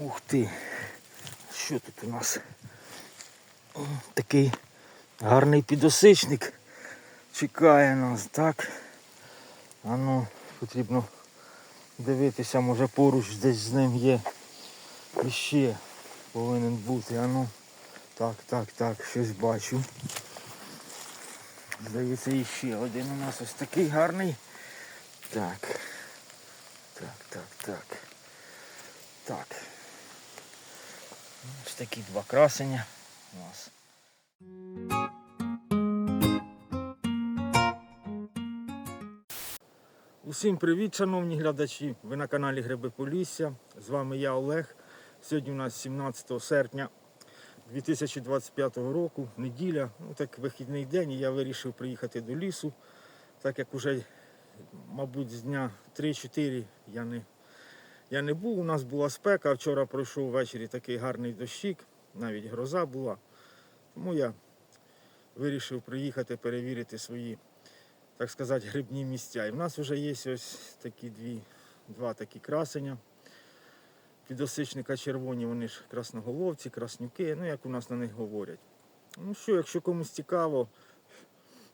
Ух ти. Що тут у нас? Такий гарний підосичник чекає нас, так? А ну, потрібно дивитися, може поруч десь з ним є іще повинен бути. А ну, так, так, так, щось бачу. Здається, іще один у нас ось такий гарний. Так, так, так. Так. Ось такі два красення у нас. Усім привіт, шановні глядачі! Ви на каналі Гриби Полісся. З вами я Олег. Сьогодні у нас 17 серпня 2025 року, неділя, ну так вихідний день, і я вирішив приїхати до лісу, так як уже, мабуть, з дня 3-4 я не, я не був. У нас була спека, вчора пройшов ввечері такий гарний дощик, навіть гроза була. Тому я вирішив приїхати перевірити свої, так сказати, грибні місця. І в нас вже є ось такі дві, два такі красення. Підосичника червоні, вони ж красноголовці, краснюки, ну як у нас на них говорять. Ну що, якщо комусь цікаво,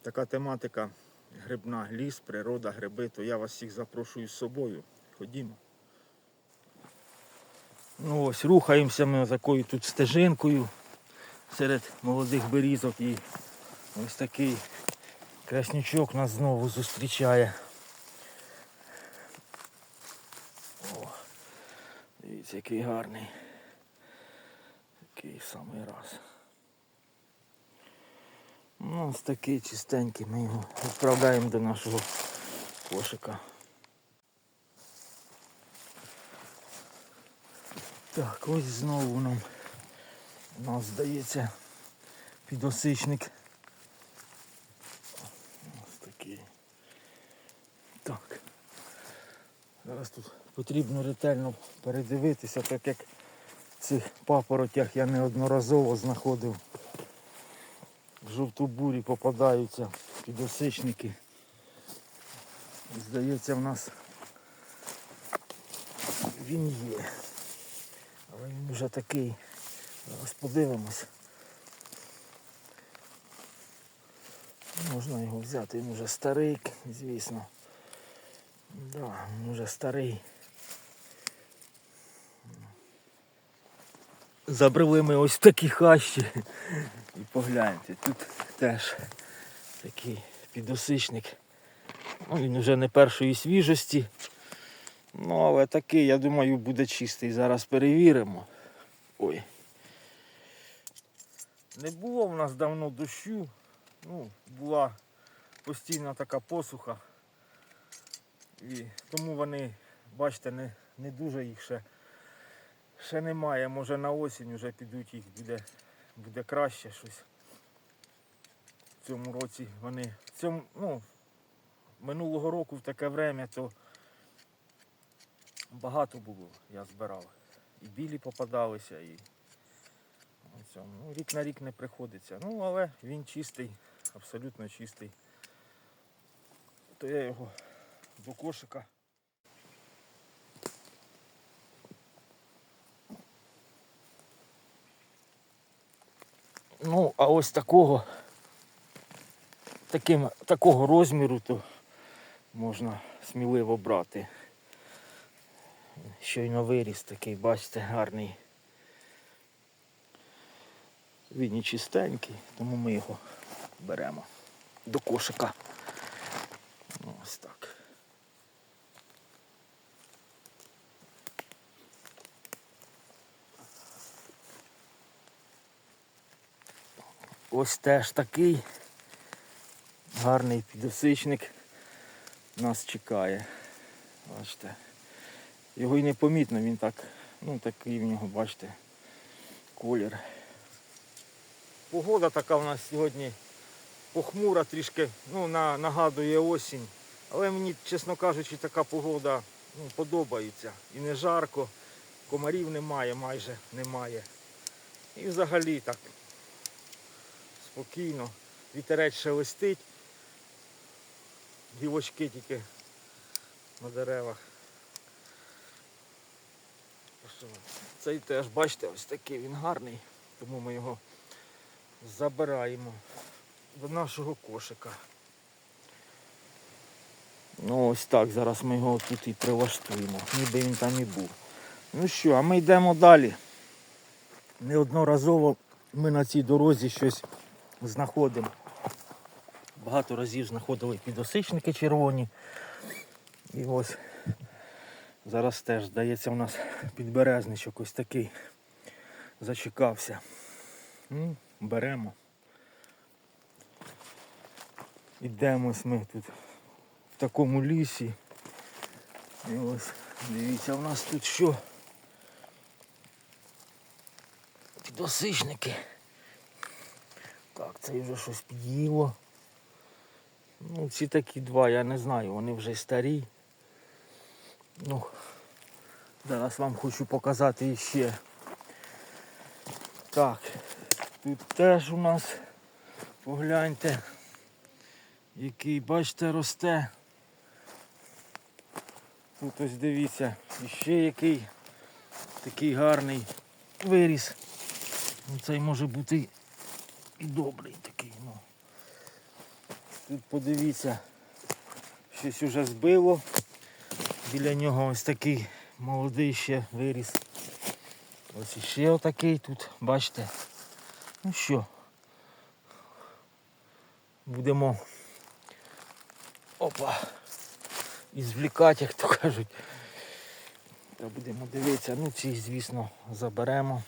така тематика грибна, ліс, природа, гриби, то я вас всіх запрошую з собою. Ходімо. Ну ось рухаємося ми такою тут стежинкою серед молодих берізок і ось такий краснючок нас знову зустрічає. О, дивіться, який гарний. Такий самий раз. Ну, ось такий чистенький, ми його відправляємо до нашого кошика. Так, ось знову нам у здається підосичник. Ось такий. Так. Зараз тут потрібно ретельно передивитися, так як в цих папоротях я неодноразово знаходив. В жовту-бурі попадаються підосичники. Здається, в нас він є. Він вже такий. Зараз подивимось. Можна його взяти, він вже старий, звісно. Да, він вже старий. Забрали ми ось такі хащі. І погляньте, тут теж такий підосичник. Ну, він вже не першої свіжості. Ну, але такий, я думаю, буде чистий. Зараз перевіримо. Ой. Не було в нас давно дощу. Ну, була постійна така посуха. І тому вони, бачите, не, не дуже їх ще, ще немає. Може на осінь вже підуть їх буде, буде краще щось. В цьому році вони. В цьому, ну, минулого року в таке время то багато було, я збирав. І білі попадалися, і. Ну, рік на рік не приходиться. Ну, але він чистий, абсолютно чистий. То я його до кошика. Ну, а ось такого, таким, такого розміру, то можна сміливо брати. Щойно виріс такий, бачите, гарний. Він і чистенький, тому ми його беремо до кошика. Ось так. Ось теж такий гарний підосичник нас чекає. Бачите. Його і не помітно, він так, ну такий в нього, бачите, колір. Погода така у нас сьогодні похмура трішки, ну, на, нагадує осінь. Але мені, чесно кажучи, така погода ну, подобається. І не жарко, комарів немає, майже немає. І взагалі так спокійно. Вітерець шелестить. Гілочки тільки на деревах цей теж, бачите, ось такий він гарний, тому ми його забираємо до нашого кошика. Ну ось так, зараз ми його тут і прилаштуємо, ніби він там і був. Ну що, а ми йдемо далі. Неодноразово ми на цій дорозі щось знаходимо. Багато разів знаходили підосичники червоні. І ось зараз теж, здається, у нас підберезничок ось такий зачекався. Беремо. Ідемось ми тут в такому лісі. І ось дивіться, у нас тут що? Підосичники. Так, це вже щось під'їло. Ну, ці такі два, я не знаю, вони вже старі. Ну, зараз вам хочу показати іще. Так, тут теж у нас, погляньте, який, бачите, росте. Тут ось дивіться, іще який такий гарний виріс. Ну, Цей може бути і добрий такий. Ну. Тут подивіться, щось уже збило. Біля нього ось такий молодий ще виріс. Ось іще отакий тут, бачите. Ну що, будемо опа, ізвлікати, як то кажуть. Та будемо дивитися, ну ці, звісно, заберемо.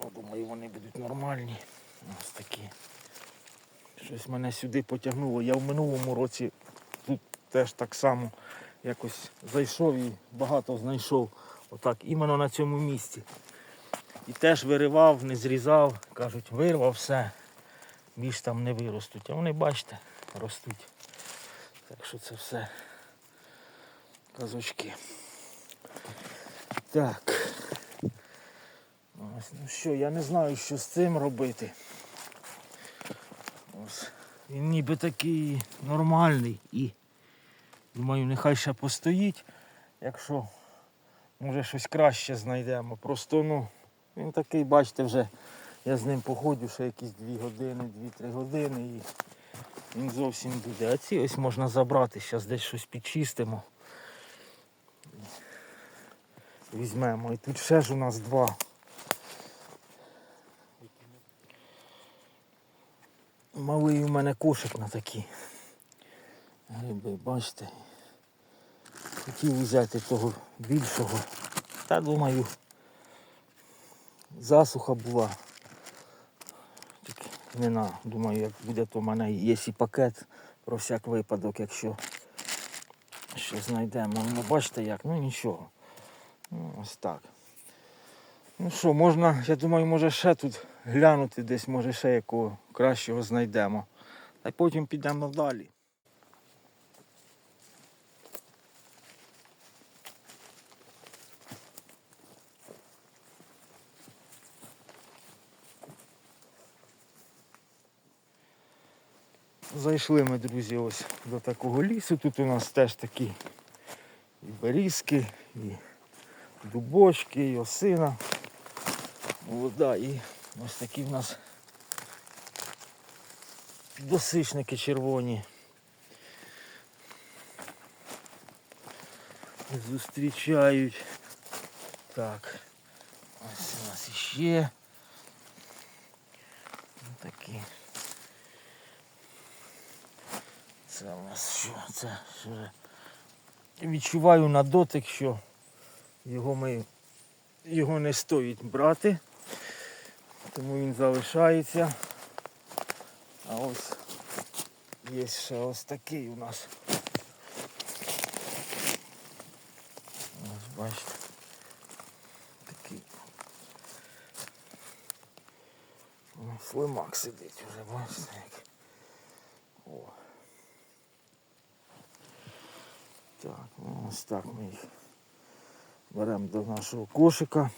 О, думаю, вони будуть нормальні. Ось такі. Щось мене сюди потягнуло. Я в минулому році теж так само якось зайшов і багато знайшов. Отак, іменно на цьому місці. І теж виривав, не зрізав. Кажуть, вирвав все, більш там не виростуть. А вони, бачите, ростуть. Так що це все казочки. Так. Ось, ну що, я не знаю, що з цим робити. Ось. Він ніби такий нормальний і думаю, нехай ще постоїть, якщо може щось краще знайдемо. Просто ну, він такий, бачите, вже я з ним походжу ще якісь 2 години, 2-3 години і він зовсім буде. А ці ось можна забрати, зараз десь щось підчистимо. Візьмемо. І тут ще ж у нас два. Малий у мене кошик на такі гриби, бачите. Хотів взяти того більшого. Та думаю, засуха була. Так не на, думаю, як буде, то в мене є і пакет про всяк випадок, якщо що знайдемо. Ну бачите як, ну нічого. Ну, ось так. Ну що, можна, я думаю, може ще тут глянути десь, може ще якого кращого знайдемо. А й потім підемо далі. Зайшли ми, друзі, ось до такого лісу. Тут у нас теж такі і берізки, і дубочки, і осина. Вода і ось такі в нас досичники червоні. Зустрічають. Так. Ось у нас іще. Такі. Це у що? Це вже відчуваю на дотик, що його ми його не стоїть брати, тому він залишається. А ось є ще ось такий у нас. Ось бачите. Такий. Слимак сидить вже, бачите як. О. Так, ну, ось так ми їх беремо до нашого кошика.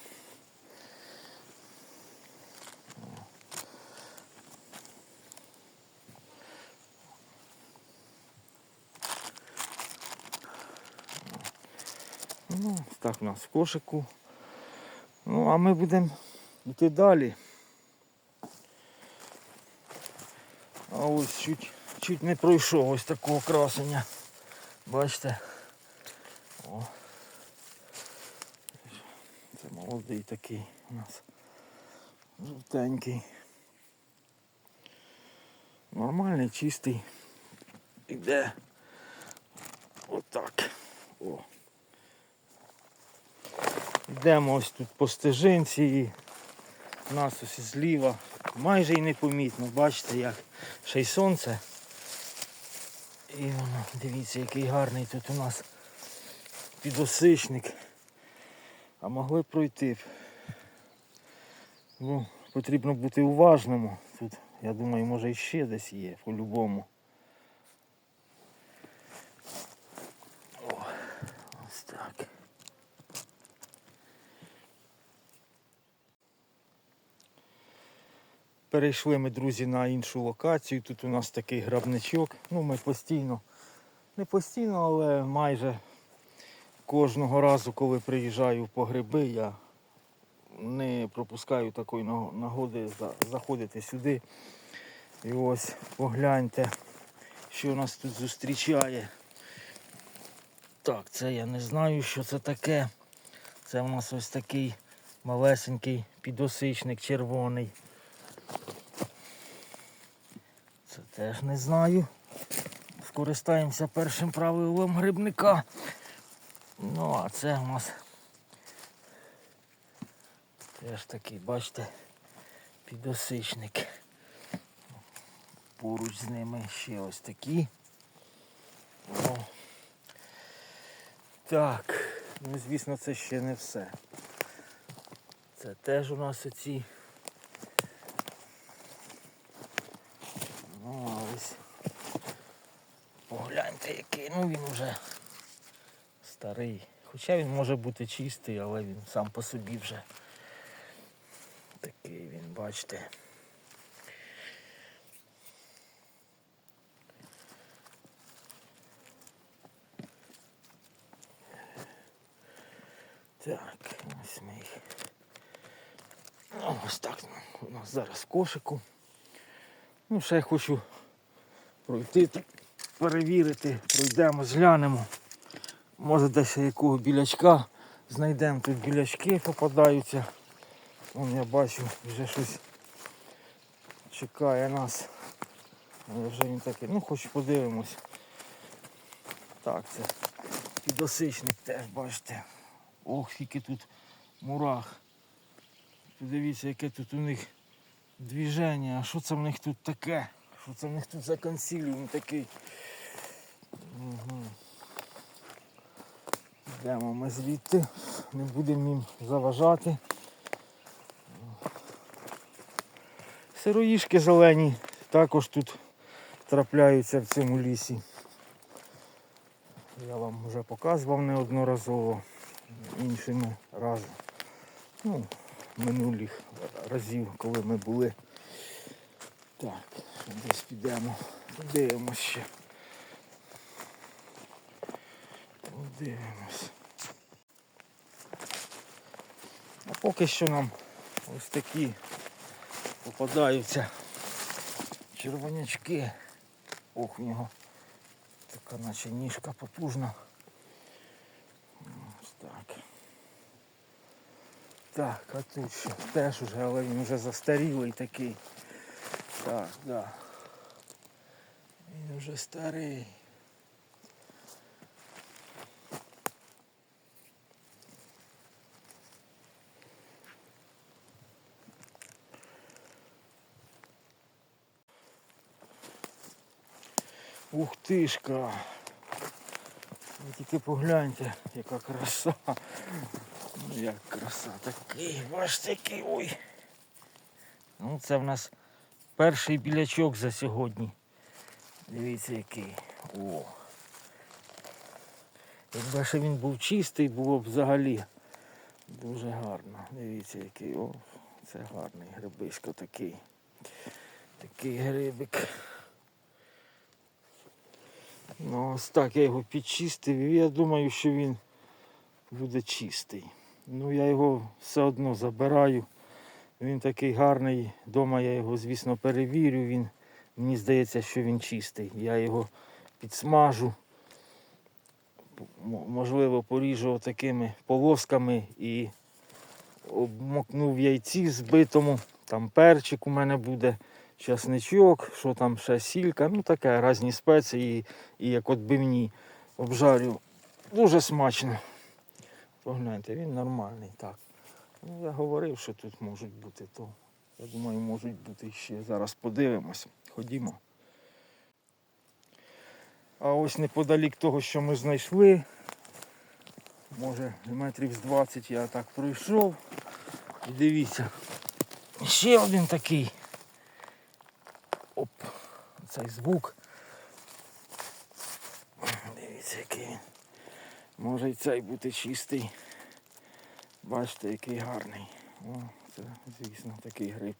Ну, так у нас в кошику. Ну, а ми будемо йти далі. А ось чуть, чуть не пройшов ось такого красення. Бачите? О. Це молодий такий у нас. Жовтенький. Нормальний, чистий. Іде. Отак. О. Йдемо ось тут по стежинці і нас ось зліва майже і непомітно. Бачите, як ще й сонце. І воно, дивіться, який гарний тут у нас підосичник. А могли пройти. Ну, потрібно бути уважним. Тут, я думаю, може іще десь є, по-любому. Ось так. Перейшли ми, друзі, на іншу локацію. Тут у нас такий грабничок. Ну, ми постійно, не постійно, але майже кожного разу, коли приїжджаю по гриби, я не пропускаю такої нагоди заходити сюди. І ось погляньте, що нас тут зустрічає. Так, це я не знаю, що це таке. Це у нас ось такий малесенький підосичник червоний. Це теж не знаю. Скористаємося першим правилом грибника. Ну, а це у нас теж такий, бачите, підосичник. Поруч з ними ще ось такі. О. Так, ну звісно, це ще не все. Це теж у нас оці. Ну, ось погляньте, який, ну він вже старий. Хоча він може бути чистий, але він сам по собі вже такий він, бачите. Так, ось ми. Ну, Ось так у нас зараз в кошику. Ну, ще я хочу пройти, перевірити, пройдемо, зглянемо. Може десь якого білячка знайдемо. Тут білячки попадаються. Вон я бачу, вже щось чекає нас. Але вже він такий. Ну хоч подивимось. Так, це підосичник теж, бачите. Ох, скільки тут мурах. Подивіться, яке тут у них движення. А що це в них тут таке? Що це в них тут за консиліум такий? Угу. Йдемо ми звідти, не будемо їм заважати. Сироїшки зелені також тут трапляються в цьому лісі. Я вам вже показував неодноразово іншими разом. Ну, минулих разів, коли ми були. Так, десь підемо, подивимось ще. Подивимось. А поки що нам ось такі попадаються червонячки. Ох, в нього така наче ніжка потужна. Ось так. Так, а тут що? Теж уже, але він вже застарілий такий. Так, да. Він вже старий. Ух тишка. Ви тільки погляньте, яка краса. Ну, Як краса такий, бачите, який ой. Ну це в нас перший білячок за сьогодні. Дивіться який. О. Якби ще він був чистий, було б взагалі дуже гарно. Дивіться який. О, це гарний грибисько такий. Такий грибик. Ну ось так я його підчистив і я думаю, що він буде чистий. Ну я його все одно забираю. Він такий гарний. Дома я його, звісно, перевірю. Він, мені здається, що він чистий. Я його підсмажу. Можливо, поріжу такими полосками і обмокну в яйці збитому. Там перчик у мене буде, часничок, що там ще сілька, ну таке, різні спеції. І як от бивні обжарю. Дуже смачно. Погляньте, він нормальний, так. Ну, я говорив, що тут можуть бути, то я думаю, можуть бути ще. Зараз подивимось. Ходімо. А ось неподалік того, що ми знайшли, може метрів з 20 я так пройшов. І дивіться, ще один такий. Оп, цей звук. Дивіться, який. Може і цей бути чистий. Бачите, який гарний. О, це, звісно, такий гриб.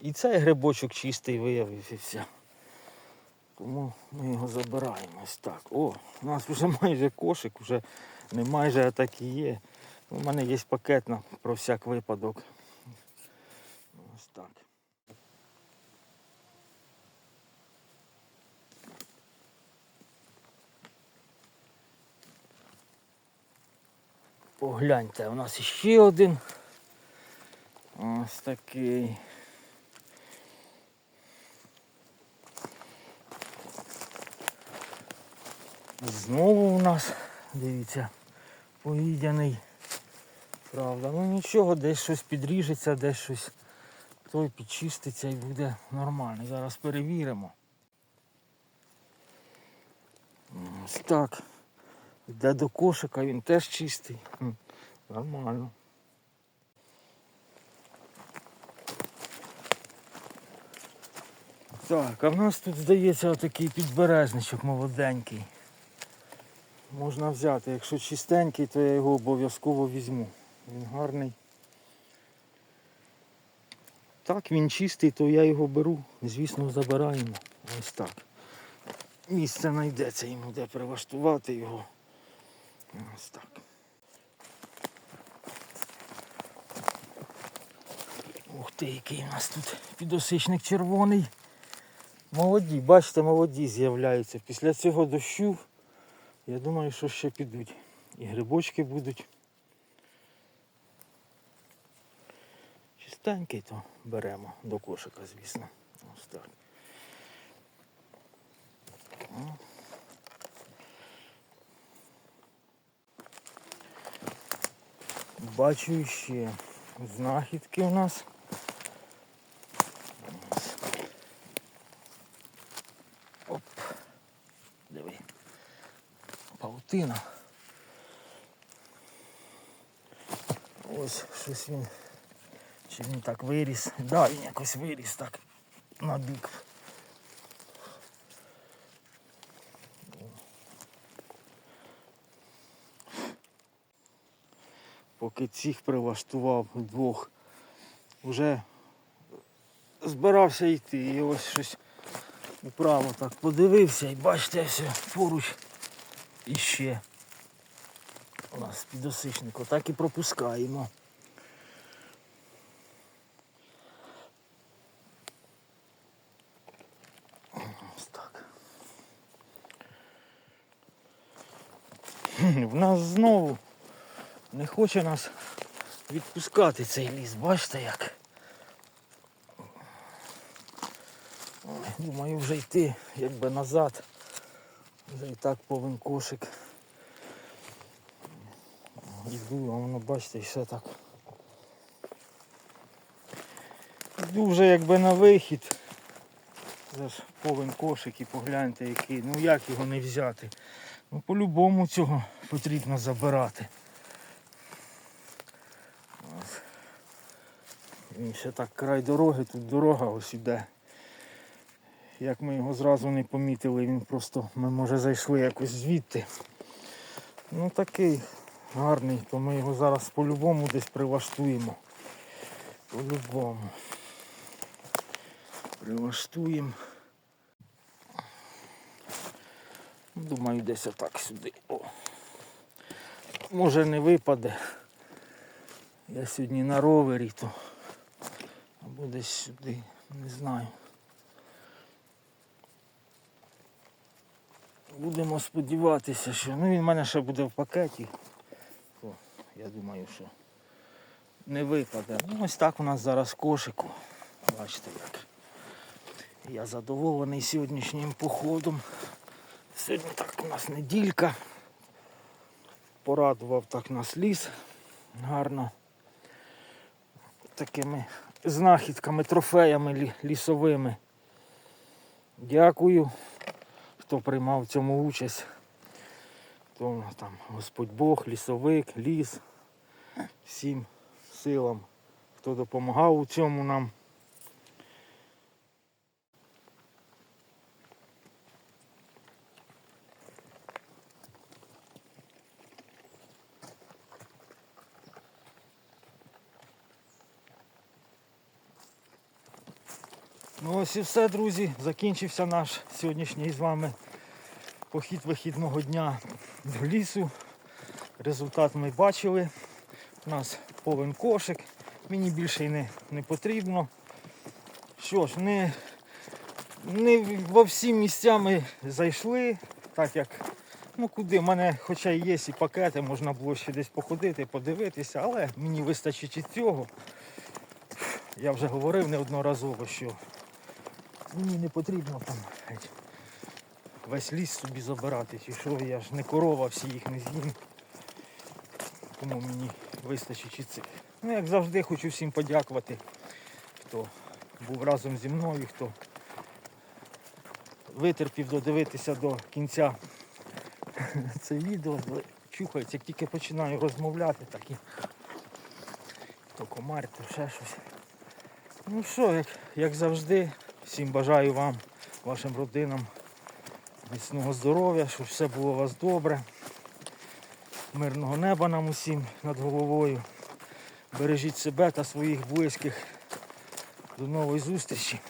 І цей грибочок чистий виявився. Тому ми його забираємо ось так. О, у нас вже майже кошик, вже не майже, а так і є. У мене є пакет на, про всяк випадок. Так. Погляньте, у нас ще один. Ось такий. Знову у нас, дивіться, поїдяний. Правда, ну нічого, десь щось підріжеться, десь щось той підчиститься і буде нормально. Зараз перевіримо. Ось так. Йде до кошика, він теж чистий. Нормально. Так, а в нас тут здається отакий підбережничок молоденький. Можна взяти. Якщо чистенький, то я його обов'язково візьму. Він гарний. Так, він чистий, то я його беру. Звісно, забираємо. Ось так. Місце знайдеться йому, де прилаштувати його. Ось так. Ух ти, який у нас тут підосичник червоний. Молоді, бачите, молоді з'являються. Після цього дощу, я думаю, що ще підуть. І грибочки будуть. Чистенький, то беремо до кошика, звісно. Ось так. Бачу ще знахідки у нас. Оп. Диви. Паутина. Ось щось він. Чи він так виріс? Да, він якось виріс так на бік. Поки цих прилаштував двох, вже збирався йти. І ось щось вправо так подивився і бачите, все поруч іще. У нас підосичник, отак і пропускаємо. Нас знову не хоче нас відпускати цей ліс, бачите як. Думаю вже йти якби назад. Вже і так повен кошик. Йду, а воно бачите, і все так. Йду вже якби на вихід. Це ж повен кошик і погляньте який. Ну як його не взяти? Ну по-любому цього потрібно забирати. Він ще так край дороги, тут дорога ось іде. Як ми його зразу не помітили, він просто, ми може зайшли якось звідти. Ну такий гарний, то ми його зараз по-любому десь прилаштуємо. По-любому. Прилаштуємо. Думаю, десь отак сюди. О. Може не випаде. Я сьогодні на ровері, то або десь сюди, не знаю. Будемо сподіватися, що ну він в мене ще буде в пакеті. То, я думаю, що не випаде. Ну, ось так у нас зараз кошику. Бачите як. Я задоволений сьогоднішнім походом. Сьогодні так у нас неділька. Порадував так нас ліс гарно. Такими знахідками, трофеями лісовими. Дякую, хто приймав в цьому участь. То там Господь Бог, лісовик, ліс. Всім силам, хто допомагав у цьому нам. Ось і все, друзі. Закінчився наш сьогоднішній з вами похід вихідного дня до лісу. Результат ми бачили. У нас повен кошик. Мені більше й не, не потрібно. Що ж, не, не во всі місця ми зайшли, так як ну куди, в мене хоча й є і пакети, можна було ще десь походити, подивитися, але мені вистачить і цього. Я вже говорив неодноразово, що мені не потрібно там весь ліс собі забирати, чи що я ж не корова, всі їх не з'їм. Тому мені вистачить і цих. Ну, як завжди, хочу всім подякувати, хто був разом зі мною, хто витерпів додивитися до кінця це відео. Чухається, як тільки починаю розмовляти, так і то комар, то ще щось. Ну що, як, як завжди, всім бажаю вам, вашим родинам міцного здоров'я, щоб все було у вас добре. Мирного неба нам усім над головою. Бережіть себе та своїх близьких. До нової зустрічі.